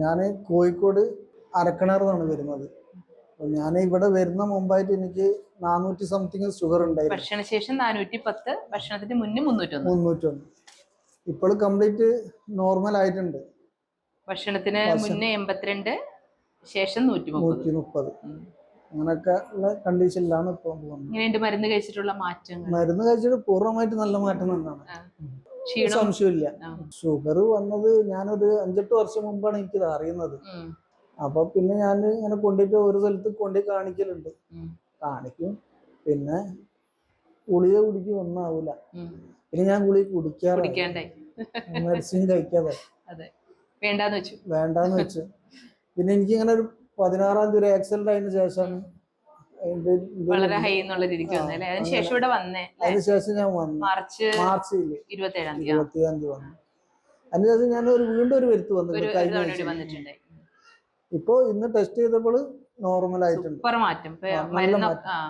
ഞാൻ കോഴിക്കോട് അരക്കണാർ നിന്നാണ് വരുന്നത് ഞാൻ ഇവിടെ വരുന്ന മുമ്പായിട്ട് എനിക്ക് നാനൂറ്റി സംതിങ് ഷുഗർ ഉണ്ടായിരുന്നു. ഭക്ഷണശേഷം നാനൂറ്റി പത്ത് ഭക്ഷണത്തിന് മുന്നേ മുന്നൂറ്റൊന്ന്. മുന്നൂറ്റൊന്ന്. ഇപ്പോൾ കംപ്ലീറ്റ് നോർമൽ ആയിട്ടുണ്ട്. ഭക്ഷണത്തിന് മുന്നേ എൺപത്തിരണ്ട് ശേഷം നൂറ്റി മുപ്പത് നൂറ്റി മുപ്പത് അങ്ങനെയൊക്കെ ഉള്ള കണ്ടീഷനിലാണ് ഇപ്പോൾ പോകുന്നത്. മരുന്ന് കഴിച്ചിട്ടുള്ള മാറ്റങ്ങൾ. മരുന്ന് കഴിച്ചിട്ട് പൂർണമായിട്ട് നല്ല മാറ്റം തന്നെയാണ് സംശയമില്ല. ഷുഗർ വന്നത് ഞാനൊരു അഞ്ചെട്ട് വർഷം മുമ്പാണ് എനിക്കിത് അറിയുന്നത്. ഉം. അപ്പൊ പിന്നെ ഞാൻ ഇങ്ങനെ കൊണ്ടിട്ട് ഒരു സ്ഥലത്ത് കൊണ്ടുപോയി കാണിക്കലുണ്ട്. കാണിക്കും. പിന്നെ ഗുളിക കുടിക്കും ഒന്നും ആവൂല ഉം. പിന്നെ ഞാൻ ഗുളിക കുടിക്കാറുണ്ട് മെഡിസിൻ കഴിക്കാതെ. വേണ്ടെന്ന് വെച്ചു. വേണ്ടാന്ന് വെച്ച്. പിന്നെ എനിക്ക് ഇങ്ങനെ ഒരു പതിനാറാം തീയതി ഒരു ആക്സിഡന്റ് ആയതിനു ശേഷമാണ് ഇത് വളരെ ഹൈ എന്നുള്ള രീതിക്ക് വന്നേ അല്ലെ? അതിന് ഇവിടെ വന്നേ അതിന് ശേഷം ഞാൻ വന്നു. മാർച്ച് മാർച്ച് ഇരുപത്തി ഏഴാം തീയതി വന്നു. അതിനുശേഷം ഞാൻ ഒരു വീണ്ടും ഒരു വരുത്ത് വന്നു ഇപ്പൊ ഇന്ന് ടെസ്റ്റ് ചെയ്തപ്പോൾ നോർമൽ ആയിട്ടുണ്ട്. സൂപ്പർ മാറ്റം.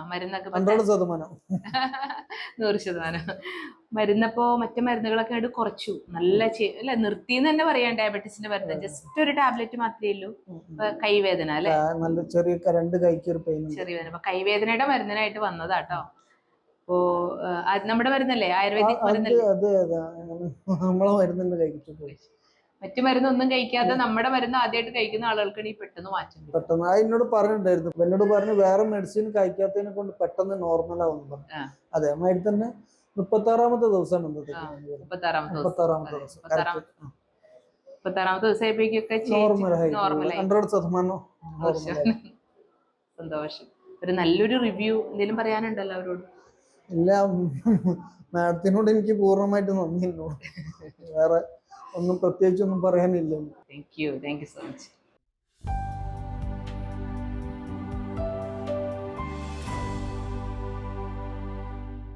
മരുന്നൊക്കെ ഹൺഡ്രഡ് ശതമാനം. നൂറ് ശതമാനം. മരുന്നപ്പോ മറ്റു മരുന്നുകളൊക്കെ ആയിട്ട് കുറച്ചു. നല്ല അല്ലെ നിർത്തി എന്ന് തന്നെ പറയാം ഡയബറ്റീസിന്റെ മരുന്ന്. ജസ്റ്റ് ഒരു ടാബ്ലറ്റ് മാത്രമേ ഉള്ളൂ. കൈവേദന അല്ലെ? നല്ല ചെറിയ രണ്ട് കൈക്ക് ഒരു പെയിൻ ചെറിയ വേദന. കൈവേദനയുടെ മരുന്നിനായിട്ട് വന്നതാട്ടോ. അപ്പോ നമ്മുടെ മരുന്നല്ലേ? ആയുർവേദിക് മരുന്നല്ലേ? മറ്റു മരുന്നൊന്നും കഴിക്കാതെ നമ്മുടെ മരുന്ന് ആദ്യമായിട്ട് കഴിക്കുന്ന ആളുകൾക്കാണ് ഈ പെട്ടെന്ന് മാറ്റം. പെട്ടെന്ന് എന്നോട് പറഞ്ഞിട്ടുണ്ടായിരുന്നു. എന്നോട് പറഞ്ഞു വേറെ മെഡിസിൻ കഴിക്കാത്തതിനെ കൊണ്ട് പെട്ടെന്ന് നോർമൽ ആവുന്നു. അതേമാതിരി തന്നെ ദിവസമാണ്. മുപ്പത്താറാമത്തെ ദിവസം. ദിവസം. നോർമലായി ഹൺഡ്രഡ് ശതമാനം സന്തോഷം. ഒരു നല്ലൊരു റിവ്യൂ എന്തെങ്കിലും പറയാനുണ്ടല്ലോ അവരോട്? ഇല്ല മാഡത്തിനോട് എനിക്ക് പൂർണമായിട്ട് നന്ദിയുള്ളൂ വേറെ ഒന്നും പ്രത്യേകിച്ച് ഒന്നും പറയാനില്ല. Thank you thank you so much